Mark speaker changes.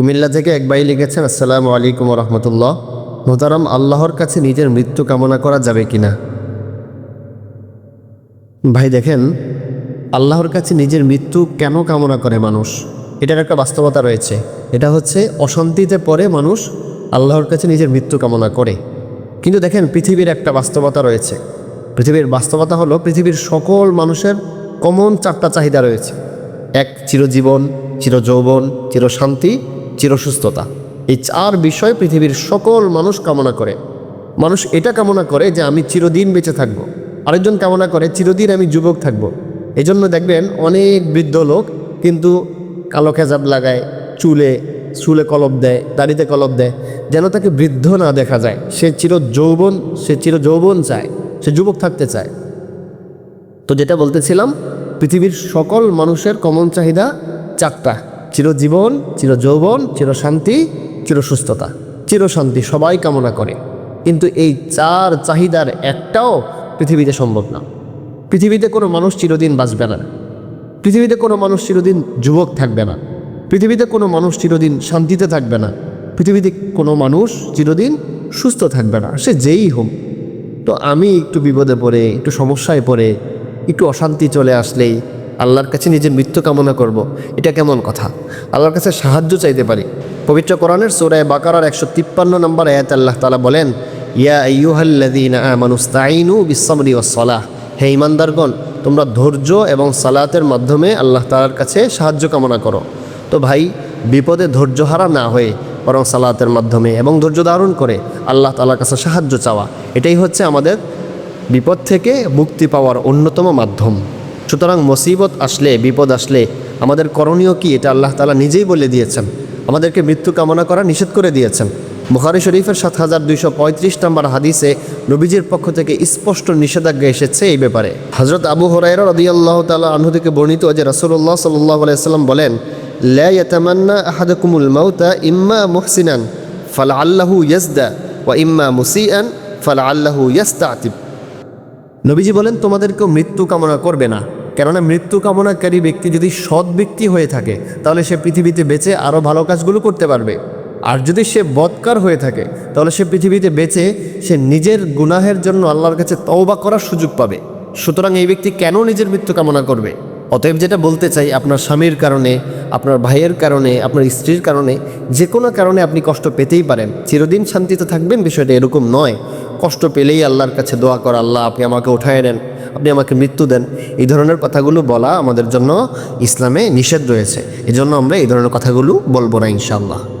Speaker 1: কুমিল্লা থেকে এক ভাই লিখেছেন, আসসালামু আলাইকুম রহমতুল্লাহ। মোতারাম আল্লাহর কাছে নিজের মৃত্যু কামনা করা যাবে কিনা? ভাই দেখেন, আল্লাহর কাছে নিজের মৃত্যু কেন কামনা করে মানুষ? এটার একটা বাস্তবতা রয়েছে। এটা হচ্ছে, অশান্তিতে পরে মানুষ আল্লাহর কাছে নিজের মৃত্যু কামনা করে। কিন্তু দেখেন, পৃথিবীর একটা বাস্তবতা রয়েছে। পৃথিবীর বাস্তবতা হলো, পৃথিবীর সকল মানুষের কমন চারটা চাহিদা রয়েছে। এক, চিরজীবন, চিরযৌবন, চিরশান্তি চিরসুস্থতা। এই চার বিষয় পৃথিবীর সকল মানুষ কামনা করে। মানুষ এটা কামনা করে যে আমি চিরদিন বেঁচে থাকব। আরেকজন কামনা করে, চিরদিন আমি যুবক থাকব। এই জন্য দেখবেন অনেক বৃদ্ধ লোক কিন্তু কালো খেজাব লাগায়, চুলে চুলে কলপ দেয়, দাড়িতে কলপ দেয়, যেন তাকে বৃদ্ধ না দেখা যায়। সে চির যৌবন সে চির যৌবন চায়, সে যুবক থাকতে চায়। তো যেটা বলতেছিলাম, পৃথিবীর সকল মানুষের কমন চাহিদা চারটা। চিরজীবন, চিরযৌবন, চিরশান্তি, চিরসুস্থতা। চিরশান্তি সবাই কামনা করে। কিন্তু এই চার চাহিদার একটাও পৃথিবীতে সম্ভব না। পৃথিবীতে কোনো মানুষ চিরদিন বাঁচবে না। পৃথিবীতে কোনো মানুষ চিরদিন যুবক থাকবে না। পৃথিবীতে কোনো মানুষ চিরদিন শান্তিতে থাকবে না। পৃথিবীতে কোনো মানুষ চিরদিন সুস্থ থাকবে না। সে যেই হোক। তো আমি একটু বিপদে পড়ে, একটু সমস্যায় পড়ে, একটু অশান্তি চলে আসলেই আল্লাহর কাছে নিজের মৃত্যু কামনা করব। এটা কেমন কথা? আল্লাহর কাছে সাহায্য চাইতে পারি। পবিত্র কোরআনের সোরায় বাকারার একশো তিপ্পান্ন নম্বর আয়াত আল্লাহ তালা বলেন, ইয়া হে ইমানদারগণ তোমরা ধৈর্য এবং সালাতের মাধ্যমে আল্লাহ তালার কাছে সাহায্য কামনা করো। তো ভাই, বিপদে ধৈর্যহারা না হয়ে বরং সালাতের মাধ্যমে এবং ধৈর্য ধারণ করে আল্লাহ তালার কাছে সাহায্য চাওয়া। এটাই হচ্ছে আমাদের বিপদ থেকে মুক্তি পাওয়ার অন্যতম মাধ্যম। সুতরাং মুসিবত আসলে, বিপদ আসলে, আমাদের করণীয় কি এটা আল্লাহ তালা নিজেই বলে দিয়েছেন। আমাদেরকে মৃত্যু কামনা করা নিষেধ করে দিয়েছেন। বুখারি শরীফের সাত হাজার দুইশো পঁয়ত্রিশ নম্বর হাদিসে নবীজির পক্ষ থেকে স্পষ্ট নিষেধাজ্ঞা এসেছে এই ব্যাপারে। হজরত আবু হরাইরা রদি আল্লাহ তালা আনহু থেকে বর্ণিত যে রসুল্লাহ সাল্লাহ আলাইসাল্লাম বলেন, লা ইয়াতামান্না আহাদাকুমুল মাউতা ইম্মা মুহসিনান ফালা আল্লাহু ইয়াজদা ওয়া ইম্মা মুসিআন ফালা আল্লাহু ইয়াস্তাতিব। নবীজি বলেন, তোমাদেরকেও মৃত্যু কামনা করবে না। কেননা মৃত্যু কামনাকারী ব্যক্তি যদি সৎ ব্যক্তি হয়ে থাকে, তাহলে সে পৃথিবীতে বেঁচে আরও ভালো কাজগুলো করতে পারবে। আর যদি সে বৎকার হয়ে থাকে, তাহলে সে পৃথিবীতে বেঁচে সে নিজের গুনাহের জন্য আল্লাহর কাছে তওবা করার সুযোগ পাবে। সুতরাং এই ব্যক্তি কেন নিজের মৃত্যু কামনা করবে? অতএব যেটা বলতে চাই, আপনার স্বামীর কারণে, আপনার ভাইয়ের কারণে, আপনার স্ত্রীর কারণে, যে কোনো কারণে আপনি কষ্ট পেতেই পারেন। চিরদিন শান্তিতে থাকবেন বিষয়টা এরকম নয়। কষ্ট পেলেই আল্লাহর কাছে দোয়া কর, আল্লাহ আপনি আমাকে উঠায় নেন আপনি আমাকে মৃত্যু দেন। এই ধরনের কথাগুলো বলা আমাদের জন্য ইসলামে নিষেধ রয়েছে। এজন্য আমরা এই ধরনের কথাগুলো বলব না ইনশাআল্লাহ।